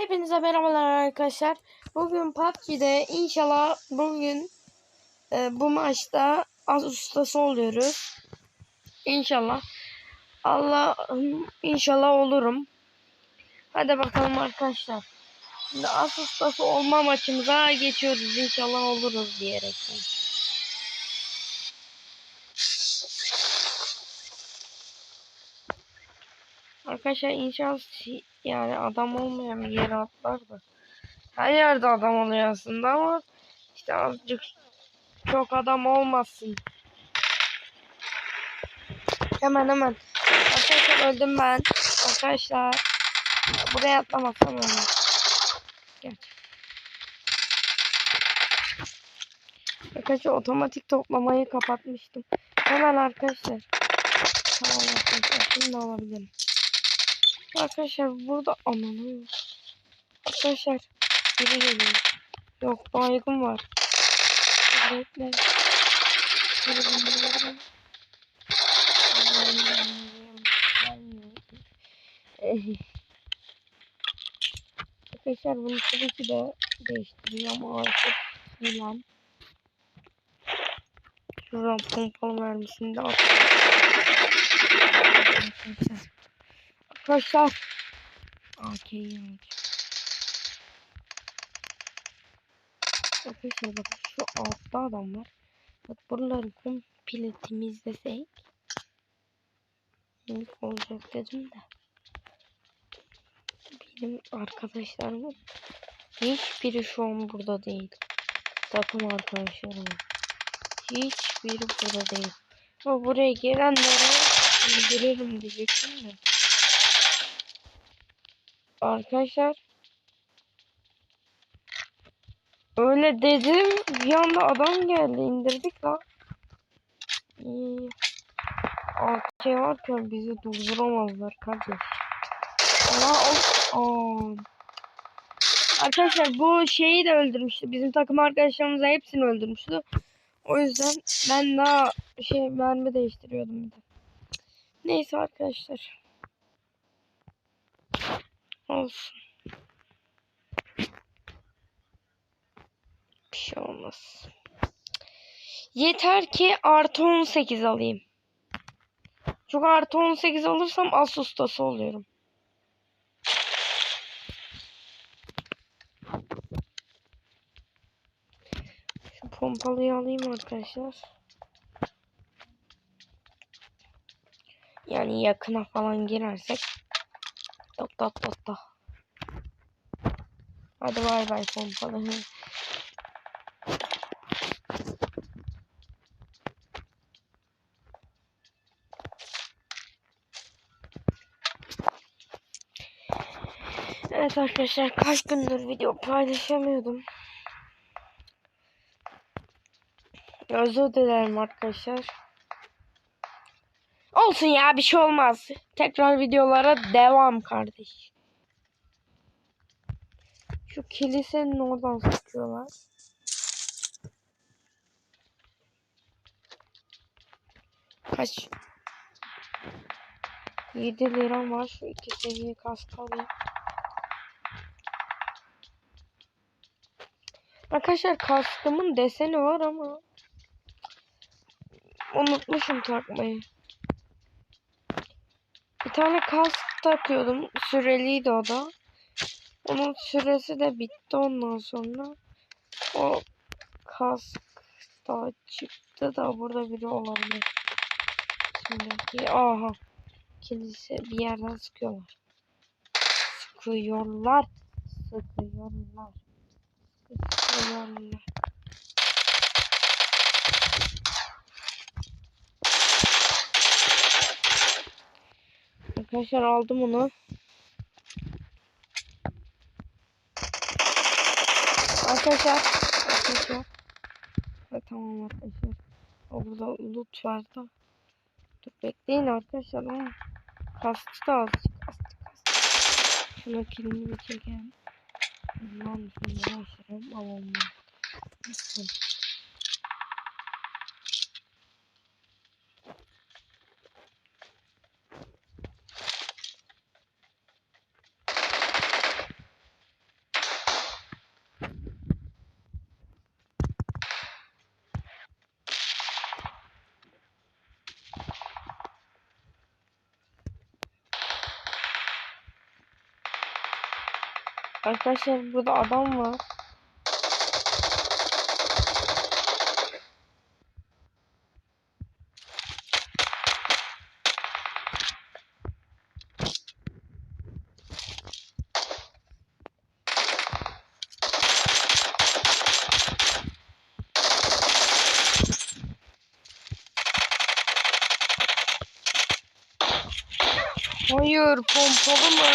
Hepinize merhabalar arkadaşlar. Bugün PUBG'de inşallah bugün e, bu maçta az ustası oluyoruz. İnşallah. Allah inşallah olurum. Hadi bakalım arkadaşlar. Şimdi az ustası olma maçımıza geçiyoruz. İnşallah oluruz diyerekten. Arkadaşlar inşallah si- yani adam olmayan bir yere atlar da. Her yerde adam oluyor aslında ama işte azıcık çok adam olmasın. Hemen hemen. Arkadaşlar öldüm ben. Arkadaşlar buraya atlamazsam ölmem. Gel. Arkadaşlar otomatik toplamayı kapatmıştım. Hemen arkadaşlar. Tamam arkadaşlar şimdi alabilirim. Arkadaşlar burada ananı. Arkadaşlar biri geliyor. Yok baygın var. Bekle. Arkadaşlar bunu tabii ki de değiştiriyor ama artık bilen. Şuradan pompalı mermisini de atalım. Arkadaşlar. Arkadaşlar. AK'yi alacağım. Arkadaşlar bakın şu altta adam var. Bak buraları komple temizlesek. İlk olacak dedim de. Benim arkadaşlarımın hiçbiri şu an burada değil. Takım arkadaşlarım. Hiçbiri burada değil. Ama buraya gelenlere indiririm diyecektim de. Arkadaşlar öyle dedim bir anda adam geldi indirdik la. İyi. AK varken bizi durduramazlar kardeş. Allah o Arkadaşlar bu şeyi de öldürmüştü. Bizim takım arkadaşlarımızın hepsini öldürmüştü. O yüzden ben daha şey mermi değiştiriyordum bir de. Neyse arkadaşlar. Olsun. Bir şey olmaz. Yeter ki artı 18 alayım. Çünkü artı 18 alırsam as ustası oluyorum. Şu pompalıyı alayım arkadaşlar. Yani yakına falan girersek. Tok tok tok. Hadi bay bay pompalı. Evet arkadaşlar kaç gündür video paylaşamıyordum. Özür dilerim arkadaşlar. Olsun ya bir şey olmaz. Tekrar videolara devam kardeş. Şu kilisenin oradan sıkıyorlar. Kaç? 7 liram var. Şu iki seviye kask alayım. Arkadaşlar kaskımın deseni var ama unutmuşum takmayı. Tane kask takıyordum. Süreliydi o da. Onun süresi de bitti ondan sonra. O kask da çıktı da burada biri olabilir. Şimdi aha. Kilise bir yerden sıkıyorlar. Sıkıyorlar. Sıkıyorlar. Sıkıyorlar. Arkadaşlar aldım onu. Arkadaşlar. Arkadaşlar. Evet, tamam arkadaşlar. O burada loot var da. Dur bekleyin arkadaşlar ama. Kastı da azıcık. Kastı kastı. Şuna kilimi bir çekelim. Lan şunu başlayalım. Alalım. Lütfen. Arkadaşlar burada adam var. Hayır pompalı mı?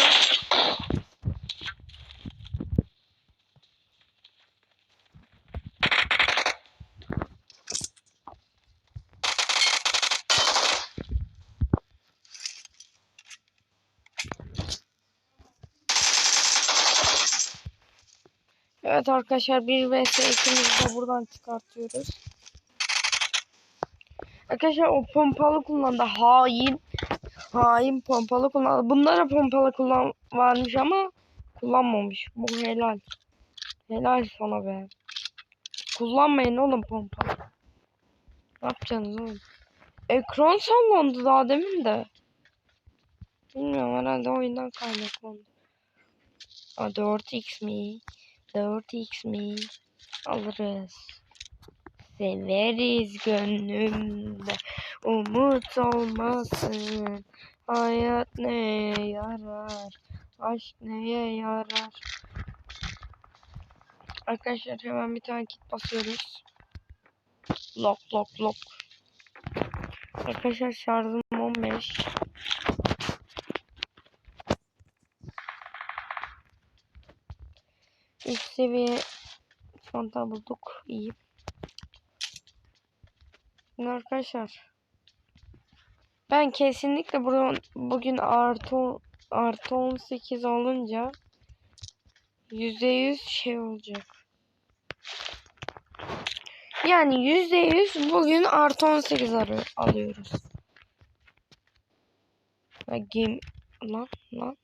Evet arkadaşlar 1 vs 2'mizi de buradan çıkartıyoruz. Arkadaşlar o pompalı kullandı. Hain. Hain pompalı kullandı. Bunlara pompalı kullan varmış ama kullanmamış. Bu helal. Helal sana be. Kullanmayın oğlum pompalı. Ne yapacaksınız oğlum? Ekran sallandı daha demin de. Bilmiyorum herhalde oyundan kaynaklandı. Aa 4x mi? 4x mi? Alırız. Severiz gönlümde umut olmasın. Hayat neye yarar? Aşk neye yarar? Arkadaşlar hemen bir tane kit basıyoruz. Lock lock lock. Arkadaşlar şarjım 15. Üst seviye çanta bulduk. İyi. Şimdi arkadaşlar ben kesinlikle bugün, bugün artı artı 18 olunca %100 şey olacak. Yani %100 bugün artı 18 arıyor, alıyoruz. Game lan lan.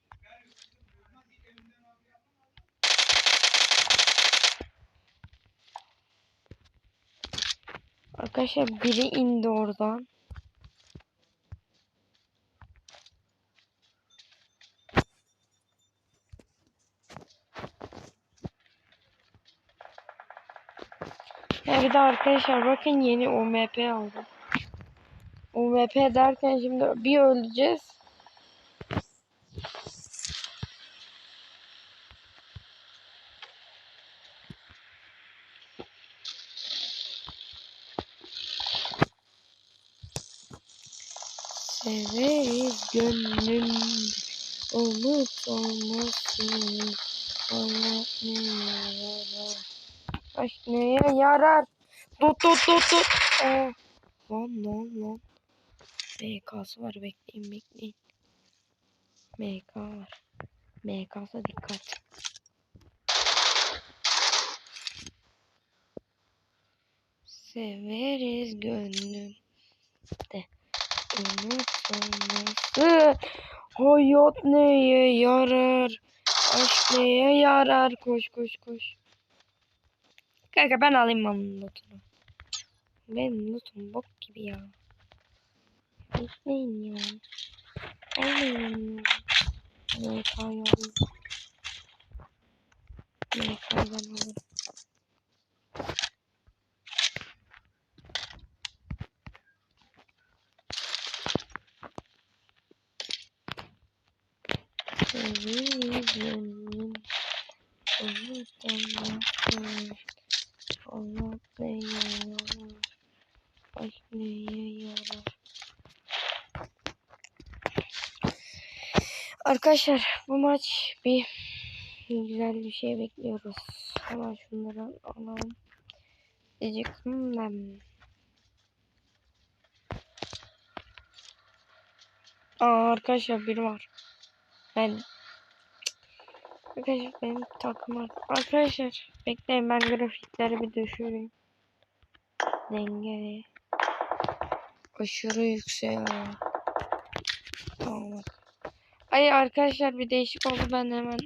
Arkadaşlar biri indi oradan. Ya bir de arkadaşlar bakın yeni UMP aldım. UMP derken şimdi bir öleceğiz. Severiz gönlüm umut olmasın. Allah neye yarar? Aşk neye yarar? Tut tut tut tut. Aa. Lan lan lan. MK'sı var bekleyin bekleyin. MK var. MK'sa dikkat. Severiz gönlüm de umut olmasın. Hayat neye yarar? Aşk neye yarar? Koş koş koş. Kanka ben alayım onun notunu. Benim notum bok gibi ya. Bekleyin ya. Alayım ya. MK'yı alayım. MK'yı ben alırım. Severiz gönlüm. Umut olmasın. Allah neye yarar? Aşk neye yarar? Arkadaşlar bu maç bir güzel bir şey bekliyoruz. Hemen şunları alalım. Diyecektim ben. Aa arkadaşlar biri var. Ben Arkadaşlar benim takım var. Arkadaşlar bekleyin ben grafikleri bir düşüreyim. Dengeli. Aşırı yüksek. Ay arkadaşlar bir değişik oldu ben hemen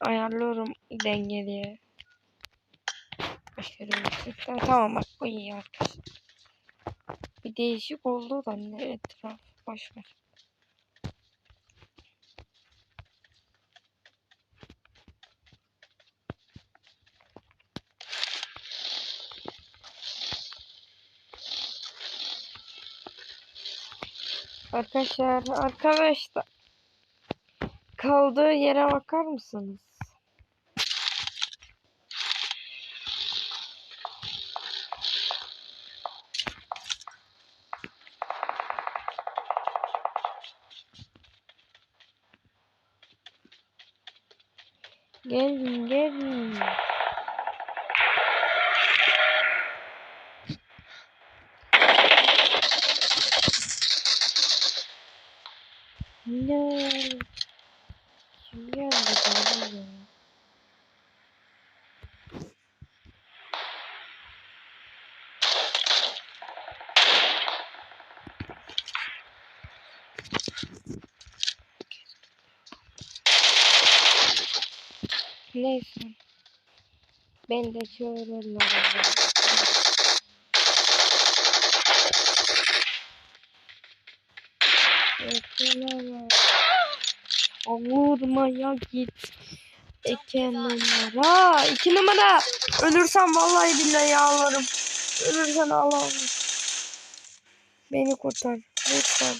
ayarlıyorum dengeliye. Tamam bak bu iyi arkadaşlar. Bir değişik oldu da ne etraf boşver. Arkadaşlar arkadaşlar Kaldığı yere bakar mısınız? Gelin, gelin. Ya? Neyse. Ben de çağırırlar. Bekleler. Vurmaya git. İki numara. İki numara. Ölürsem vallahi billahi ağlarım. Ölürsen ağlarım. Beni kurtar. Lütfen.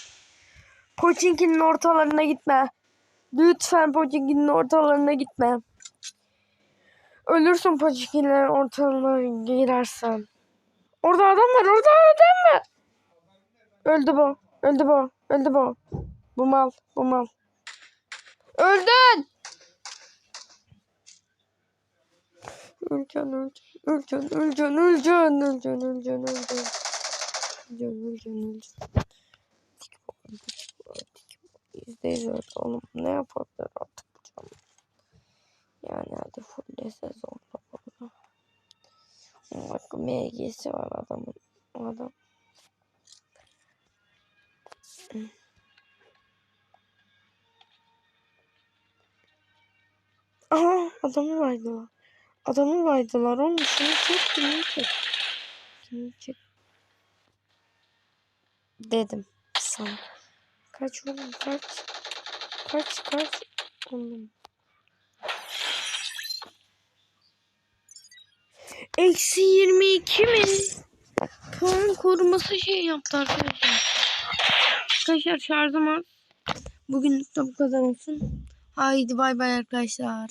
Pochinki'nin ortalarına gitme. Lütfen Pochinki'nin ortalarına gitme. Ölürsün Pochinki'nin ortalarına girersen. Orada adam var. Orada adam var. Öldü bu. Öldü bu. Öldü bu. Bu mal. Bu mal. Öldün. Öleceksin, öleceksin, öleceksin, öleceksin, öleceksin, öleceksin, öleceksin, öleceksin. Öleceksin, öleceksin, öleceksin. Tik bu, tik bu, tik bu. Yüzde yüz öldü oğlum. Ne yapabilir artık bu canım? Yani hadi fullese zorla bunu. Bak MG'si var adamın. Adam. Aha adamı vardılar. Adamı vardılar oğlum. Şunu çek, şunu çek. Şunu çek. Dedim sana. Kaç oğlum kaç. Kaç kaç. Oğlum. Eksi 22 mi? Puan koruması şey yaptı arkadaşlar. Arkadaşlar şarjım az. Bugünlük de bu kadar olsun. Haydi bay bay arkadaşlar.